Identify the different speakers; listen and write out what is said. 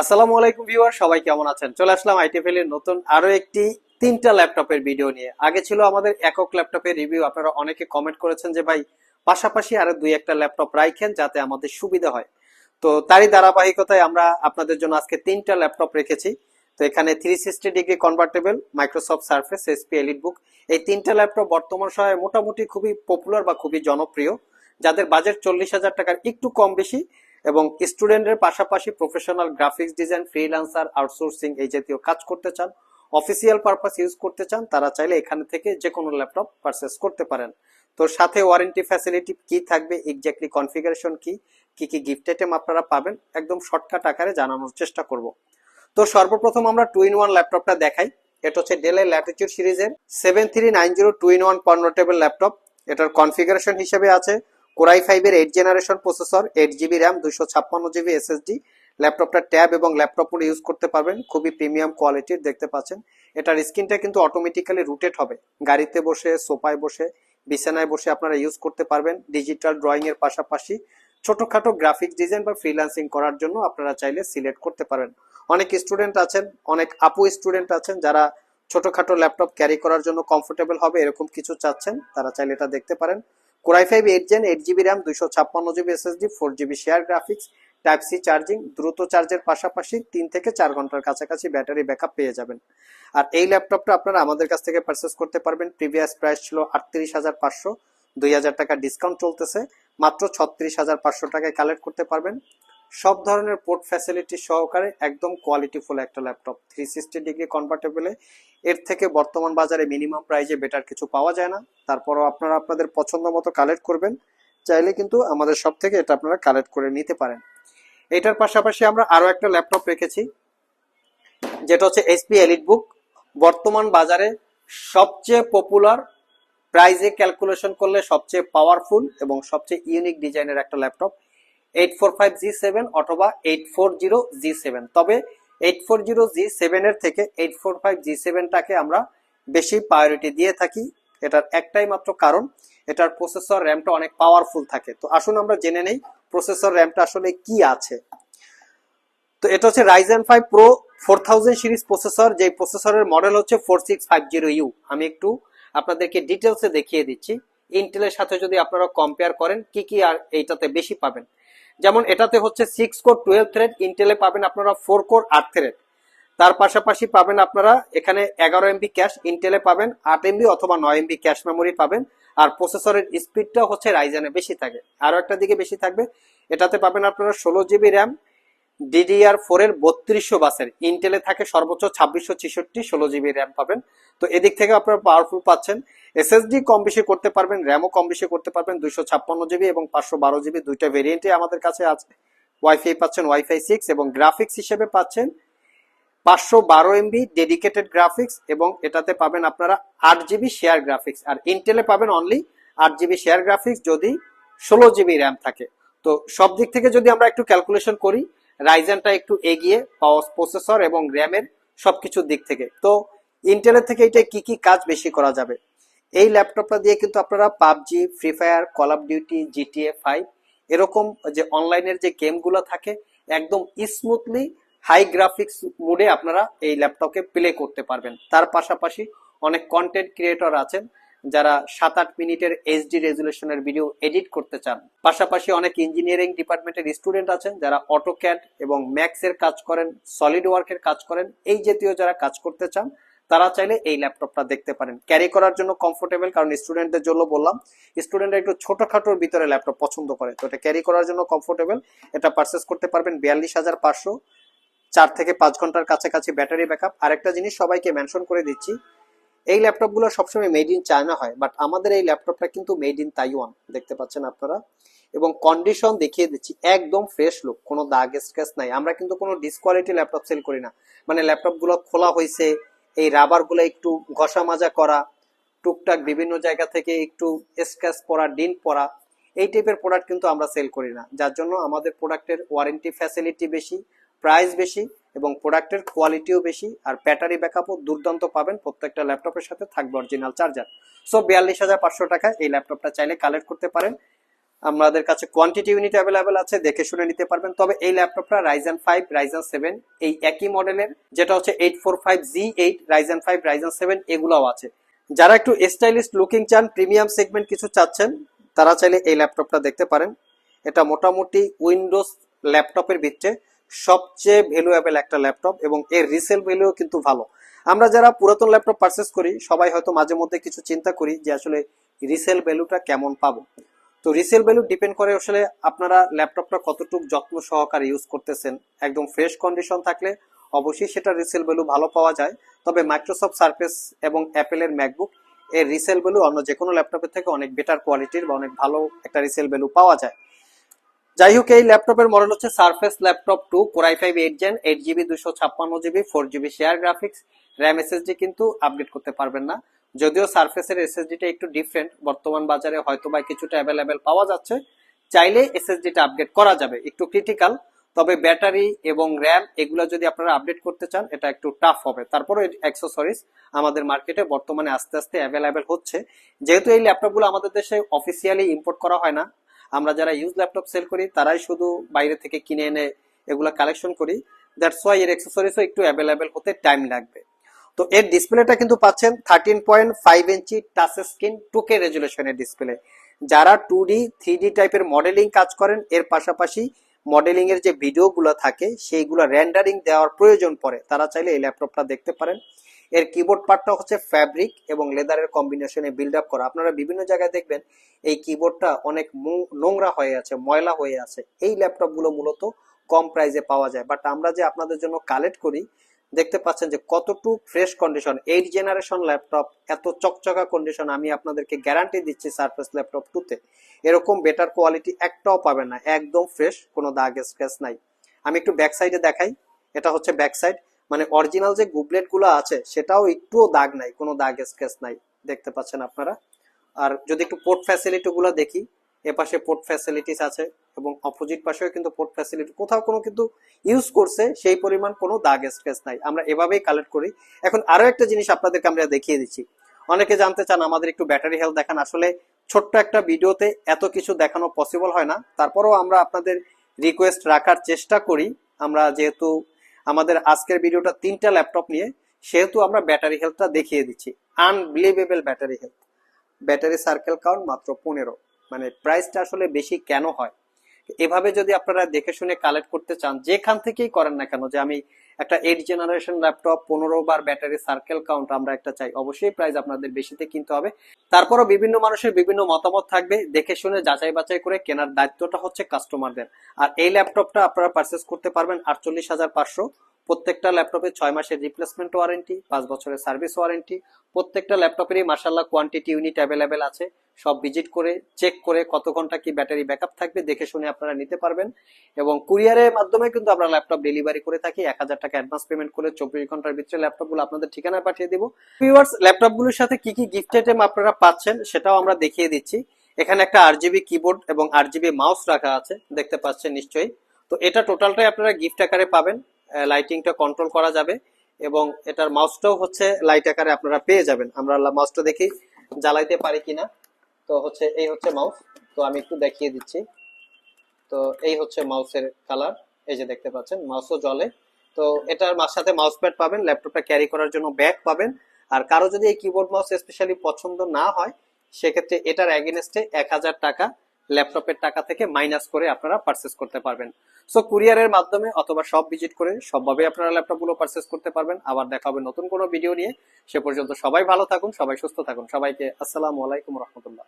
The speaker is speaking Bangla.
Speaker 1: আসসালামু আলাইকুম ভিউয়ার, সবাই কেমন আছেন? চলে আসলাম আইটিএফএল এর নতুন আরও একটি তিনটা ল্যাপটপের ভিডিও নিয়ে। আগে ছিল আমাদের একক ল্যাপটপের রিভিউ, আপনারা অনেকে কমেন্ট করেছেন যে, ভাই, পাশাপাশি আরও দুই একটা ল্যাপটপ রাখেন যাতে আমাদের সুবিধা হয়। তো তারই ধারাবাহিকতায় আমরা আপনাদের জন্য আজকে তিনটা ল্যাপটপ রেখেছি। তো এখানে three sixty degree convertible Microsoft Surface SP EliteBook এই তিনটা ল্যাপটপ বর্তমান সময়ে মোটামুটি খুবই পপুলার বা খুবই জনপ্রিয়। যাদের বাজেট চল্লিশ হাজার টাকার, একটু কম বেশি। এবং স্টুডেন্টের পাশাপাশি professional graphics design freelancer outsourcing এই জাতীয় কাজ করতে চান অফিসিয়াল পারপাস ইউজ করতে চান, তারা চাইলে এখান থেকে যে কোনো ল্যাপটপ পারচেস করতে পারেন। তো সাথে ওয়ারেন্টি ফ্যাসিলিটি কি থাকবে এক্স্যাক্টলি কনফিগারেশন কি কি কি গিফট আইটেম আপনারা পাবেন, একদম শর্টকাট আকারে জানানোর চেষ্টা করব। তো সর্বপ্রথম আমরা টু ইন ওয়ান ল্যাপটপটা দেখাই। এটা হচ্ছে ডেলের ল্যাটিটিউড সিরিজের seven three nine zero two in one convertible laptop এটার কনফিগারেশন হিসেবে আছে। কোরাই ফাইভের eight generation processor eight GB RAM দুশো ছাপ্পান্ন জিবি এসএসডি ল্যাপটপটা ট্যাব এবং ল্যাপটপ ইউজ করতে পারবেন। খুবই প্রিমিয়াম কোয়ালিটির দেখতে পাচ্ছেন। এটার স্ক্রিনটা কিন্তু অটোমেটিক্যালি রুটেট হবে। গাড়িতে বসে, সোফায় বসে, বিছানায় বসে আপনারা ইউজ করতে পারবেন। ডিজিটাল ড্রয়িং এর পাশাপাশি ছোটখাটো গ্রাফিক ডিজাইন বা ফ্রিল্যান্সিং করার জন্য আপনারা চাইলে সিলেক্ট করতে পারেন অনেক স্টুডেন্ট আছেন, অনেক আপু স্টুডেন্ট আছেন যারা ছোটখাটো ল্যাপটপ ক্যারি করার জন্য কমফোর্টেবল হবে, এরকম কিছু চাচ্ছেন, তারা চাইলে এটা দেখতে পারেন। Core i five eight gen eight GB RAM দুইশো ছাপ্পান্ন GB SSD four GB share graphics type C charging দ্রুত চার্জের পাশাপাশি তিন থেকে চার ঘণ্টার কাছাকাছি ব্যাটারি ব্যাকআপ পেয়ে যাবেন। আর এই ল্যাপটপটা আপনারা আমাদের কাছ থেকে পারচেস করতে পারবেন। প্রিভিয়াস প্রাইস ছিল আটত্রিশ হাজার পাঁচশো, দুই হাজার টাকা ডিসকাউন্ট চলতেছে। মাত্র ছত্রিশ হাজার পাঁচশো টাকায় কালেক্ট করতে পারবেন। সব ধরনের পোর্ট ফ্যাসিলিটি সহকারে একদম কোয়ালিটিফুল একটা ল্যাপটপ থ্রি সিক্সটি ডিগ্রি কনভার্টেবলে এর থেকে বর্তমান বাজারে মিনিমাম প্রাইজে বেটার কিছু পাওয়া যায় না। তারপরও আপনারা আপনাদের পছন্দ মতো কালেক্ট করবেন। চাইলে কিন্তু আমাদের সব থেকে এটা আপনারা কালেক্ট করে নিতে পারেন। এটার পাশাপাশি আমরা আরও একটা ল্যাপটপ রেখেছি। যেটা হচ্ছে এসপি এলিট বুক বর্তমান বাজারে সবচেয়ে পপুলার প্রাইজে ক্যালকুলেশন করলে সবচেয়ে পাওয়ারফুল এবং সবচেয়ে ইউনিক ডিজাইনের একটা laptop eight four five G seven অথবা eight four zero G seven তবে এইট ফোর জিরো জি সেভেনের থেকে এইট ফোর ফাইভ জি সেভেনটাকে আমরা বেশি প্রায়োরিটি দিয়ে থাকি। এটার একটাই মাত্র কারণ, এটার প্রসেসর র্যামটা অনেক পাওয়ারফুল থাকে। তো আসুন আমরা জেনে নেই প্রসেসর র্যামটা আসলে কি আছে। তো এটা হচ্ছে Ryzen five pro four thousand series processor যে প্রসেসরের মডেল হচ্ছে four six five zero U আমি একটু আপনাদেরকে ডিটেলসে দেখিয়ে দিচ্ছি। ইন্টেলের সাথে যদি আপনারা কম্পেয়ার করেন, কি কি আর এইটাতে বেশি পাবেন? যেমন এটাতে হচ্ছে সিক্স কোর টুয়েলভ থ্রেড ইন্টেলে পাবেন আপনারা ফোর কোর আট থ্রেড তার পাশাপাশি পাবেন আপনারা এখানে এগারো এমবি ক্যাশ ইন্টেলে পাবেন আট এমবি অথবা নয় এমবি ক্যাশ মেমোরি পাবেন। আর প্রসেসরের স্পিডটা হচ্ছে রাইজানে বেশি থাকে। আরও একটা দিকে বেশি থাকবে, এটাতে পাবেন আপনারা ষোলো জিবি র্যাম ডিডিআর ফোর এর বত্রিশশো বাসের। ইন্টেলে থাকে সর্বোচ্চ ছাব্বিশশো ছেষট্টি ষোলো জিবি র্যাম পাবেন। তো এদিক থেকে আপনারা পাওয়ারফুল পাচ্ছেন। এসএসডি কম বেশি করতে পারবেন র্যামও কম বেশি করতে পারবেন, দুইশো ছাপ্পান্ন জিবি এবং পাঁচশো বারো জিবি দুইটা ভেরিয়েন্টে আমাদের কাছে আছে। ওয়াইফাই পাচ্ছেন ওয়াইফাই সিক্স এবং গ্রাফিক্স হিসেবে পাচ্ছেন পাঁচশো বারো এমবি ডেডিকেটেড গ্রাফিক্স এবং এটাতে পাবেন আপনারা আট জিবি শেয়ার গ্রাফিক্স আর ইন্টেলে পাবেন অনলি আট জিবি শেয়ার গ্রাফিক্স যদি ষোলো জিবি র্যাম থাকে। তো সব দিক থেকে যদি আমরা একটু ক্যালকুলেশন করি রাইজেনটা একটু এগিয়ে পাওয়ার প্রসেসর এবং র্যামের সবকিছুর দিক থেকে। তো ইন্টেলের থেকে এটা কি কি কাজ বেশি করা যাবে? এই ল্যাপটপটা দিয়ে কিন্তু আপনারা PUBG free fire call of duty GTA five এরকম যে অনলাইনের যে গেমগুলো থাকে, একদম স্মুথলি হাই গ্রাফিক্স মোডে আপনারা এই ল্যাপটপে প্লে করতে পারবেন। তার পাশাপাশি অনেক কন্টেন্ট ক্রিয়েটর আছেন যারা সাত আট মিনিটের এইচডি রেজুলেশনের ভিডিও এডিট করতে চান। পাশাপাশি অনেক ইঞ্জিনিয়ারিং ডিপার্টমেন্টের স্টুডেন্ট আছেন যারা অটোক্যাড এবং ম্যাক্স এর কাজ করেন সলিড ওয়ার্কের কাজ করেন, এই জাতীয় যারা কাজ করতে চান তারা চাইলে এই ল্যাপটপটা দেখতে পারেন। ক্যারি করার জন্য কমফোর্টেবল কারণ স্টুডেন্টদের জন্য বললাম স্টুডেন্টরা একটু ছোটখাটোর ভিতরে ল্যাপটপ পছন্দ করে। তো এটা ক্যারি করার জন্য কমফোর্টেবল এটা পারচেস করতে পারবেন বিয়াল্লিশ হাজার পাঁচশো। চার থেকে পাঁচ ঘণ্টার কাছাকাছি ব্যাটারি ব্যাকআপ আরেকটা জিনিস সবাইকে মেনশন করে দিচ্ছি, এই ল্যাপটপগুলো সবসময় মেড ইন চায়না হয় বাট আমাদের এই ল্যাপটপটা কিন্তু মেড ইন তাইওয়ান দেখতে পাচ্ছেন আপনারা। এবং কন্ডিশন দেখিয়ে দিচ্ছি, একদম ফ্রেশ লুক কোনো দাগ স্ক্র্যাচ নাই। আমরা কিন্তু কোনো ডিসকোয়ালিটি ল্যাপটপ সেল করি না। মানে ল্যাপটপগুলো খোলা হয়েছে এই রাবারগুলো একটু ঘষা মাজা করা, টুকটাক বিভিন্ন জায়গা থেকে একটু স্ক্র্যাচ পরা ডিন পরা, এই টাইপের প্রোডাক্ট কিন্তু আমরা সেল করি না। যার জন্য আমাদের প্রোডাক্টের ওয়ারেন্টি ফ্যাসিলিটি বেশি প্রাইস বেশি এবং প্রোডাক্টের কোয়ালিটিও বেশি আর ব্যাটারি ব্যাকআপও দুর্দান্ত পাবেন প্রত্যেকটা ল্যাপটপের সাথে থাকবে অরিজিনাল চার্জার সো বিয়াল্লিশ হাজার পাঁচশো টাকা এই ল্যাপটপটা চাইলে কালেক্ট করতে পারেন। আমাদের কাছে কোয়ান্টিটি ইউনিট অ্যাভেলেবেল আছে, দেখে শুনে নিতে পারবেন। তবে এই ল্যাপটপটা রাইজেন ফাইভ রাইজেন সেভেন এই একই মডেলের যেটা হচ্ছে eight four five G eight Ryzen five Ryzen seven এগুলোও আছে। যারা একটু স্টাইলিশ লুকিং চান প্রিমিয়াম সেগমেন্ট কিছু চাচ্ছেন, তারা চাইলে এই ল্যাপটপটা দেখতে পারেন। এটা মোটামুটি উইন্ডোজ ল্যাপটপের ভিতরে সবচেয়ে ভ্যালুয়েবল একটা ল্যাপটপ এবং এর রিসেল ভ্যালুও কিন্তু ভালো। আমরা যারা পুরাতন ল্যাপটপ পারচেস করি, সবাই হয়তো মাঝে মধ্যে কিছু চিন্তা করি যে আসলে রিসেল ভ্যালুটা কেমন পাবো। তো রিসেল ভ্যালু ডিপেন্ড করে আসলে আপনারা ল্যাপটপটা কতটুকু যত্ন সহকারে ইউজ করতেছেন। একদম ফ্রেশ কন্ডিশন থাকলে অবশ্যই সেটা রিসেল ভ্যালু ভালো পাওয়া যায়। তবে মাইক্রোসফট সার্ফেস এবং অ্যাপেলের ম্যাকবুক এর রিসেল ভ্যালু অন্য যে কোনো ল্যাপটপের থেকে অনেক বেটার কোয়ালিটির বা অনেক ভালো একটা রিসেল ভ্যালু পাওয়া যায়। যাই হোক, এই ল্যাপটপের মডেল হচ্ছে Surface laptop two core i five eight gen eight GB দুশো ছাপ্পান্ন GB four GB share graphics RAM SSD কিন্তু আপডেট করতে পারবেন না। যদিও সারফেসের এসএসডিটা একটু ডিফারেন্ট বর্তমান বাজারে হয়তো বা কিছুটা অ্যাভেলেবেল পাওয়া যাচ্ছে। চাইলে এসএসডিটা আপডেট করা যাবে, একটু ক্রিটিক্যাল তবে ব্যাটারি এবং র্যাম এগুলো যদি আপনারা আপডেট করতে চান, এটা একটু টাফ হবে। তারপরে অ্যাক্সেসরিজ আমাদের মার্কেটে বর্তমানে আস্তে আস্তে অ্যাভেলেবেল হচ্ছে। যেহেতু এই ল্যাপটপগুলো আমাদের দেশে অফিসিয়ালি ইম্পোর্ট করা হয় না, আমরা যারা ইউজ ল্যাপটপ সেল করি, তারাই শুধু বাইরে থেকে কিনে এনে এগুলা কালেকশন করি। দ্যাটস ওয়াই এর অ্যাক্সেসরিজও একটু অ্যাভেলেবেল হতে টাইম লাগবে। তো এর ডিসপ্লেটা কিন্তু পাচ্ছেন thirteen point five inch touch screen টুকে রেজুলেশনের ডিসপ্লে যারা টু ডি থ্রি ডি টাইপের মডেলিং কাজ করেন, এর পাশাপাশি মডেলিং এর যে ভিডিওগুলো থাকে, সেইগুলো র্যান্ডারিং দেওয়ার প্রয়োজন পড়ে। তারা চাইলে এই ল্যাপটপটা দেখতে পারেন। এর কিবোর্ড পার্টটা হচ্ছে ফ্যাব্রিক এবং লেদারের কম্বিনেশনে বিল্ড আপ করা। আপনারা বিভিন্ন জায়গায় দেখবেন, এই কিবোর্ডটা অনেক নোংরা হয়ে আছে, ময়লা হয়ে আছে। এই ল্যাপটপগুলো মূলত কম প্রাইসে পাওয়া যায়। বাট আমরা যে আপনাদের জন্য কালেক্ট করি দেখতে পাচ্ছেন যে কতটুক fresh condition eight generation laptop এত চকচকা কন্ডিশন আমি আপনাদেরকে গ্যারান্টি দিচ্ছি সারফেস ল্যাপটপ টুতে এরকম বেটার কোয়ালিটি একটাও পাবেন না, একদম ফ্রেশ কোনো দাগ স্ক্র্যাচ নাই। আমি একটু ব্যাক সাইডে দেখাই, এটা হচ্ছে ব্যাক সাইড মানে অরিজিনাল যে গুবলেটগুলো আছে, সেটাও একটুও দাগ নাই, কোনো দাগ স্ক্র্যাচ নাই। দেখতে পাচ্ছেন আপনারা? আর যদি একটু পোর্ট ফ্যাসিলিটি গুলো দেখি এ পাশে পোর্ট ফ্যাসিলিটিস আছে এবং অপোজিট পাশেও কিন্তু পোর্ট ফ্যাসিলিটি কোথাও কোনো কিন্তু ইউজ করছে, সেই পরিমাণ কোনো দাগ স্ক্র্যাচ নাই। আমরা এভাবেই কালেক্ট করি। এখন আরও একটা জিনিস আপনাদেরকে আমরা দেখিয়ে দিচ্ছি। অনেকে জানতে চান, আমাদের একটু ব্যাটারি হেলথ দেখান। আসলে ছোট্ট একটা ভিডিওতে এত কিছু দেখানো পসিবল হয় না। তারপরেও আমরা আপনাদের রিকোয়েস্ট রাখার চেষ্টা করি। আমরা যেহেতু আমাদের আজকের ভিডিওটা তিনটা ল্যাপটপ নিয়ে, সেহেতু আমরা ব্যাটারি হেলথটা দেখিয়ে দিচ্ছি। Unbelievable battery health battery circle count মাত্র পনেরো। মানে প্রাইসটা আসলে বেশি কেন হয়? এভাবে যদি আপনারা দেখে শুনে কালেক্ট করতে চান, যেখান থেকেই করেন না কেন, যে আমি একটা এইট জেনারেশন ল্যাপটপ পনেরো বার ব্যাটারি সার্কেল কাউন্ট আমরা একটা চাই, অবশ্যই প্রাইস আপনাদের বেশিতে কিনতে হবে। তারপরও বিভিন্ন মানুষের বিভিন্ন মতামত থাকবে, দেখে শুনে যাচাই বাছাই করে কেনার দায়িত্বটা হচ্ছে কাস্টমারদের আর এই ল্যাপটপটা আপনারা পারচেস করতে পারবেন আটচল্লিশ হাজার পাঁচশো। প্রত্যেকটা ল্যাপটপে ছয় মাসের রিপ্লেসমেন্ট ওয়ারেন্টি পাঁচ বছরের সার্ভিস ওয়ারেন্টি প্রত্যেকটা ল্যাপটপেরই মার্শাল্লাহ কোয়ান্টিটি ইউনিট অ্যাভেলেবেল আছে। সব ভিজিট করে চেক করে কত ঘণ্টা কি ব্যাটারি ব্যাকআপ থাকবে দেখে শুনে আপনারা নিতে পারবেন। এবং কুরিয়ারের মাধ্যমে কিন্তু আমরা ল্যাপটপ ডেলিভারি করে থাকি। এক হাজার টাকা অ্যাডভান্স পেমেন্ট করে চব্বিশ ঘণ্টার ভিতরে ল্যাপটপগুলো আপনাদের ঠিকানায় পাঠিয়ে দিব। ভিউয়ার্স ল্যাপটপগুলোর সাথে কি কি গিফট আইটেম আপনারা পাচ্ছেন সেটাও আমরা দেখিয়ে দিচ্ছি। এখানে একটা আর জিবি কিবোর্ড এবং আর জিবি মাউস রাখা আছে, দেখতে পাচ্ছেন নিশ্চয়ই। তো এটা টোটালটাই আপনারা গিফট আকারে পাবেন। লাইটিংটা কন্ট্রোল করা যাবে এবং এটার মাউসটাও হচ্ছে লাইট আকারে আপনারা পেয়ে যাবেন। আমরা মাউসটা দেখি জ্বালাইতে পারি কিনা। তো হচ্ছে এই হচ্ছে মাউস তো আমি একটু দেখিয়ে দিচ্ছি। তো এই হচ্ছে মাউসের কালার এই যে দেখতে পাচ্ছেন মাউসও জ্বলে। তো এটার সাথে মাউস প্যাড পাবেন ল্যাপটপটা ক্যারি করার জন্য ব্যাগ পাবেন। আর কারও যদি এই কিবোর্ড মাউস স্পেশালি পছন্দ না হয়, সেক্ষেত্রে এটার অ্যাগেনস্টে এক হাজার টাকা ল্যাপটপের টাকা থেকে মাইনাস করে আপনারা পারচেস করতে পারবেন। সো কুরিয়ারের মাধ্যমে অথবা সব ভিজিট করে সবভাবে আপনারা ল্যাপটপগুলো পারচেস করতে পারবেন। আবার দেখা হবে নতুন কোনো ভিডিও নিয়ে। সে পর্যন্ত সবাই ভালো থাকুন, সবাই সুস্থ থাকুন। সবাইকে আসসালামু আলাইকুম রহমতুল্লাহ।